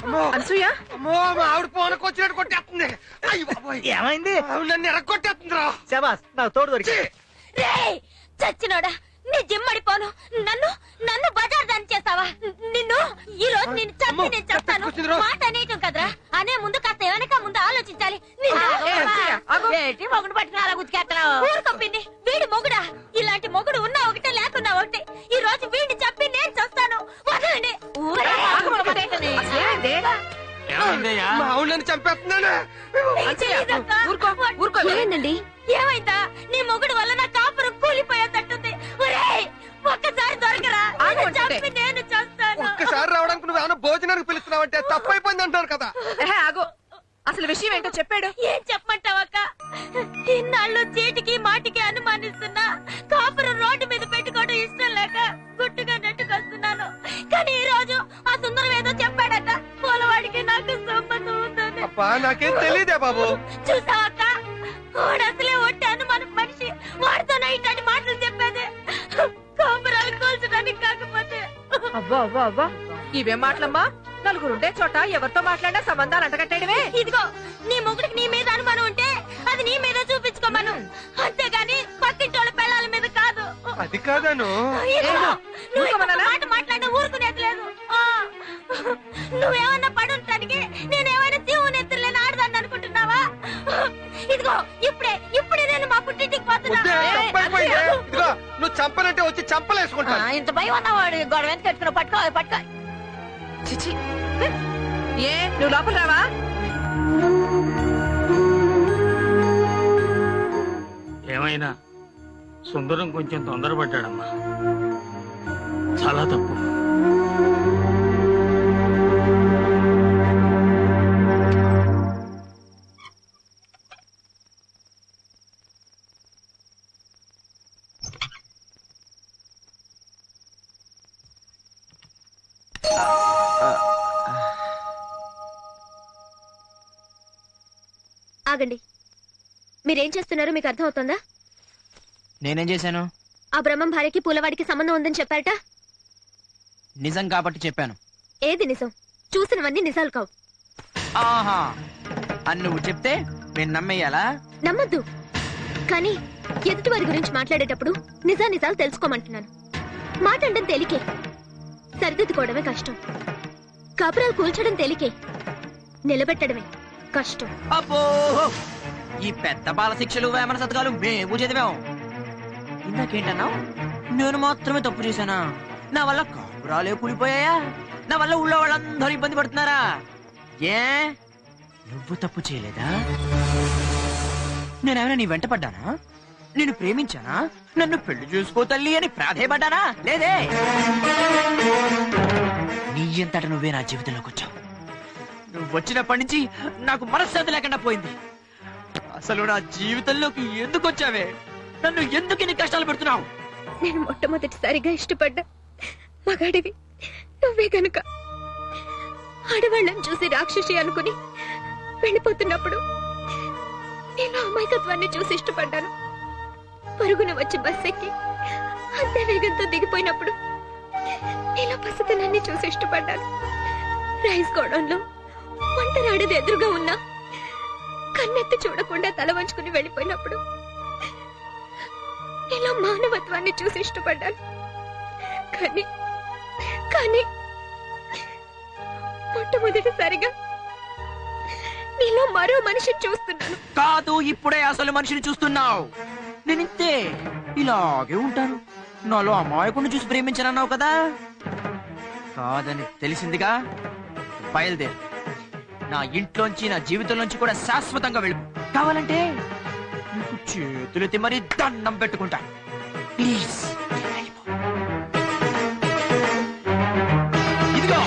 అమ్మో. అనసూయ? అమ్మో మా ఆవిడ ఫోన్కి వచ్చినట్టు కొట్టేస్తుంది. అయ్యి బాబోయ్. ఏమైంది? ఆవిడ నన్ను ఎరగొట్టేస్తుంది రా శబాస్ నాకు తోడు దొరికి చచ్చినోడా నీ జిమ్మడిపోను నన్ను నన్ను బజార్ దాని చేస్తావా? నిన్ను ఈ రోజు నేను చంపి అమ్మో, నేను చేస్తాను కత్తికొచ్చిందిరా. మాట అనేయటం కదరా? అనే ముందు కాస్త వెనక ముందు ఆలోచించాలి. అలా ఊరుకొప్పింది వీడి మొగుడా? ఏమైందయ్యా? మా ఆవిడ నన్ను చంపేస్తున్నాను అనసూయ, ఊరుకో ఊరుకో ఏమైందండి? ఏమైందా? నీ మొగుడు వల్ల నా కాపురం కూలిపోయేటట్టుంది. ఒరేయ్ ఒక్కసారి దొరకరా? ఆగు. చంపి నేను చేస్తాను ఒక్కసారి రావడానికి నువ్వు ఏమైనా భోజనానికి పిలుస్తున్నావంటే తప్పైపోయింది అంటారు కదా. ఏహే, ఆగు. అసలు విషయం ఏంటో చెప్పాడు. ఏం చెప్పమంటావక్క? ఇన్నాళ్ళు చీటికి మాటికి అనుమానిస్తున్నా కాపురం అబ్బా నాకేం తెలియదే బాబు. చూసావక్క? వాడు అసలే ఒట్టి అనుమానం మనిషి. వాడితో ఇట్లాంటి మాటలు చెప్పేది. కాపురాలు కోల్చడానికి కాకపోతే. అబ్బా అబ్బా అబ్బా. ఇవేం మాటలమ్మా? నలుగురుండే చోట ఎవరితో మాట్లాడినా సంబంధాలు అంటగట్టేయడమే. ఇదిగో నీ మొగుడికి నీ మీద అనుమానం ఉంటే అది నీ మీద చూపించుకోమను. అంతేగాని పక్కింటోళ్ళ పిల్లల మీద కాదు. అది కాదను. ఇదిగో? నువ్వు ఇంకొక? మాట మాట్లాడినా ఊరుకునేది లేదు. ఆ, నువ్వేమన్నా పడుంటానికి వద్దే ఇదిగో నువ్వు చంపనంటే వచ్చి చంపలేసుకుంటా ఇంత భయం ఉన్నవాడు గొడవ ఎంత కట్టుకుని పట్టుకో పట్టుకో. చిచి. ఏ నువ్వు లోపల రావా? ఏమైనా? సుందరం కొంచెం తొందరపడ్డాడమ్మా. చాలా తప్పు. ఆగండి. మీరేం చేస్తున్నారో మీకు అర్థమవుతుందా? నేనేం చేశాను? ఆ బ్రహ్మం భార్యకి పూలవాడికి సంబంధం ఉందని చెప్పారట? నిజం కాబట్టి చెప్పాను. ఏది నిజం? చూసినవన్నీ నిజాలు కావు. ఆహా! అని నువ్వు చెప్తే నేను నమ్మేయాలా? నమ్మద్దు. కానీ ఎదుటి వారి గురించి మాట్లాడేటప్పుడు నిజా నిజాలు తెలుసుకోమంటున్నాను. మాట్లాడడం తేలికే. సరిదిద్దుకోవడమే కష్టం. కాపురాలు కూల్చడం తేలికే. నిలబెట్టడమే. కష్టం. అబ్బో! ఈ పెద్ద బాల శిక్షలు వేమన సతకాలు మేము చదివాం. ఇందాకేంటన్నావు నేను మాత్రమే తప్పు చేశానా? నా వల్ల కాపురాలే కూలిపోయాయా? నా వల్ల ఊళ్ళో వాళ్ళందరూ ఇబ్బంది పడుతున్నారా? ఏ? నువ్వు తప్పు చేయలేదా? నేనేమైనా నీ వెంట పడ్డానా? నేను ప్రేమించానా? నన్ను పెళ్ళి చూసుకో తల్లి అని ప్రాధేయపడ్డానా? లేదే? నీ ఎంతట నువ్వే నా జీవితంలోకి వచ్చావు. నువ్వు వచ్చినప్పటి నుంచి నాకు మనశ్శాంతి లేకుండా పోయింది. అసలు నా జీవితంలోకి ఎందుకు వచ్చావే? నన్ను ఎందుకు ఇన్ని కష్టాలు పెడుతున్నావు? నేను మొట్టమొదటిసారిగా ఇష్టపడ్డా మగాడివి. నువ్వే కనుక ఆడవాళ్ళని చూసి రాక్షసి అనుకుని వెళ్ళిపోతున్నప్పుడు నేను అమాయకత్వాన్ని చూసి ఇష్టపడ్డాను. పరుగున వచ్చి బస్ ఎక్కి అంతే వేగంతో దిగిపోయినప్పుడు నేను పసితనాన్ని చూసి ఇష్టపడ్డాను. రైస్ గోడౌన్లో ఒంటరాడది ఎదురుగా ఉన్నా కన్నెత్తి చూడకుండా తల వంచుకుని వెళ్ళిపోయినప్పుడు నీలో మానవత్వాన్ని చూసి ఇష్టపడ్డాను. కానీ కానీ మొట్టమొదటిసారిగా నీలో మరో మనిషిని చూస్తున్నాను. కాదు ఇప్పుడే అసలు మనిషిని చూస్తున్నావు. నేను ఇంతే ఇలాగే ఉంటాను. నాలో అమాయకుడిని చూసి ప్రేమించనన్నావు కదా? కాదని తెలిసిందిగా బయలుదేరు. నా ఇంట్లోంచి నా జీవితంలోంచి కూడా శాశ్వతంగా వెళ్ళిపో కావాలంటే నీకు చేతులెత్తి మరీ దండం పెట్టుకుంటా. ప్లీజ్ ఇదిగో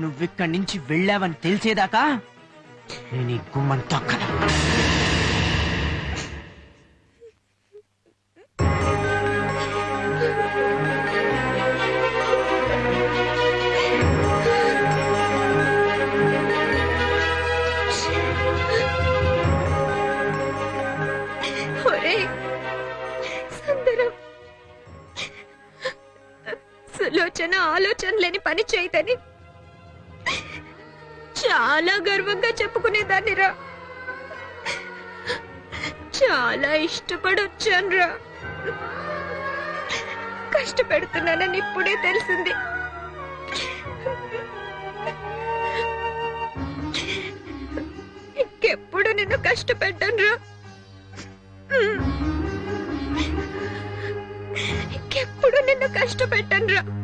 నువ్విక్కడి నుంచి వెళ్ళావని తెలిసేదాకా నేను ఈ గుమ్మం తొక్కను ఆలోచన లేని పని చేయదని. చాలా గర్వంగా చెప్పుకునేదాన్నిరా చాలా ఇష్టపడొచ్చాను రా. కష్టపెడుతున్నానని ఇప్పుడే తెలిసింది. ఇంకెప్పుడు నిన్ను కష్టపెట్టాను రా. ఇంకెప్పుడు నిన్ను కష్టపెట్టాను రా.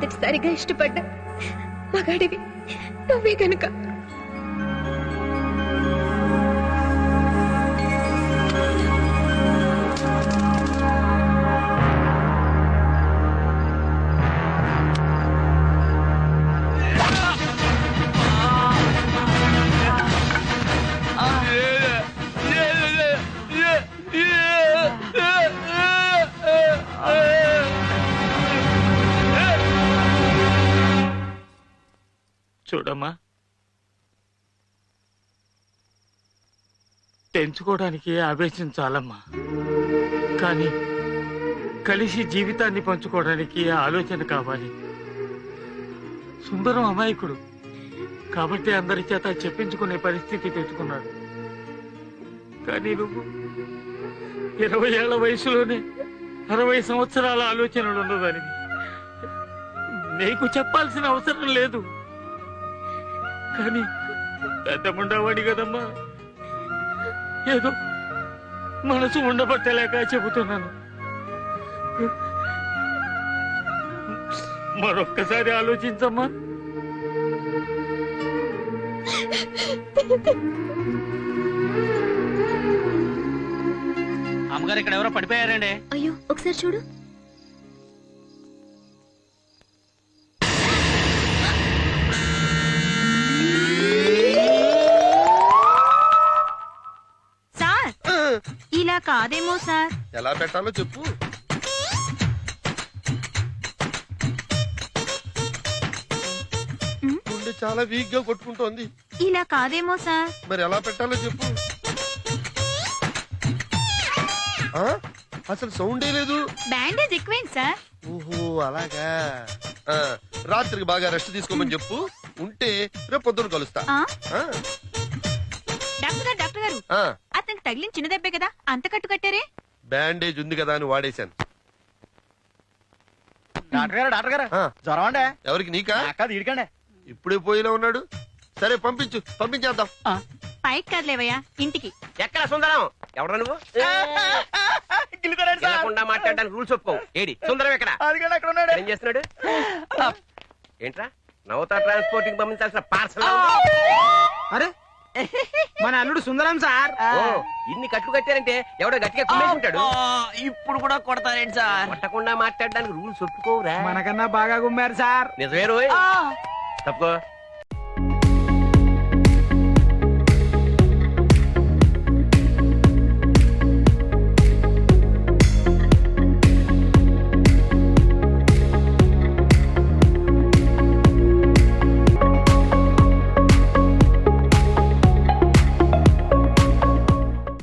నేను మొట్టమొదటిసారిగా ఇష్టపడ్డా. మగాడివి నువ్వే కనుక చూడమ్మా. పెంచుకోవడానికి ఆవేశం చాలమ్మా. కానీ కలిసి జీవితాన్ని పంచుకోవడానికి ఆలోచన కావాలి. సుందరం అమాయకుడు. కాబట్టి అందరి చేత చెప్పించుకునే పరిస్థితి తెచ్చుకున్నాడు. కానీ నువ్వు ఇరవై ఏళ్ళ వయసులోనే అరవై సంవత్సరాల ఆలోచనలు ఉన్నదని నీకు చెప్పాల్సిన అవసరం లేదు. కానీ పెద్ద ఉండవాడి కదమ్మా. ఏదో మనసు ఉండబట్టలేక చెబుతున్నాను. మరొక్కసారి ఆలోచించమ్మా. అమ్మగారు ఇక్కడ ఎవరో పడిపోయారండి. అయ్యో ఒకసారి చూడు. ఇలా కాదేమో సార్. ఎలా పెట్టాలో చెప్పు. గుండె చాలా వీక్గా కొట్టుకుంటోంది. ఇలా కాదేమో సార్. మరి ఎలా పెట్టాలో చెప్పు. ఆ? అసలు సౌండే లేదు. బ్యాండేజ్ ఎక్కువేంటి సార్? ఓహో అలాగా. ఆ, రాత్రికి బాగా రెస్ట్ తీసుకోమని చెప్పు. ఉంటే రేపు పొద్దున కలుస్తా. ఆ? ఆ, డాక్టర్ గారు డాక్టర్ గారు. ఆ, అతనికి తగిలిన చిన్న దెబ్బే కదా? అంత కట్టు కట్టారే? బ్యాండేజ్ ఉంది కదా అని వాడేశాను. డాక్టర్ గారు డాక్టర్ గారు? ఆ, జ్వరం అండి? ఎవరికి నీకా? అక్క ఇడికండి ఇప్పుడే పోయిలా ఉన్నాడు? సరే పంపించు. పంపించేద్దాం. పైకి కదలేవయ్యా ఇంటికి. ఎక్కడ సుందరం? ఎవరు నువ్వు? వెళ్ళకుండా మాట్లాడడానికి రూల్స్ ఒప్పుకో ఏడి సుందరం ఎక్కడ? అదిగండి అక్కడ ఉన్నాడు? ఏం చేస్తున్నాడు? ఏంట్రా? నవత ట్రాన్స్పోర్టింగ్ పంపించాల్సిన పార్సల్ అరే! మన అల్లుడు సుందరం సార్. ఓ ఇన్ని కట్లు కట్టారంటే ఎవడో గట్టిగా కుమ్మేసుకుంటాడు ఇప్పుడు కూడా కొడతారేంటి సార్? కొట్టకుండా మాట్లాడడానికి రూల్స్ ఒప్పుకోవురా. మనకన్నా బాగా గుమ్మారు సార్. నిజమే రోయ్ తప్పుకో.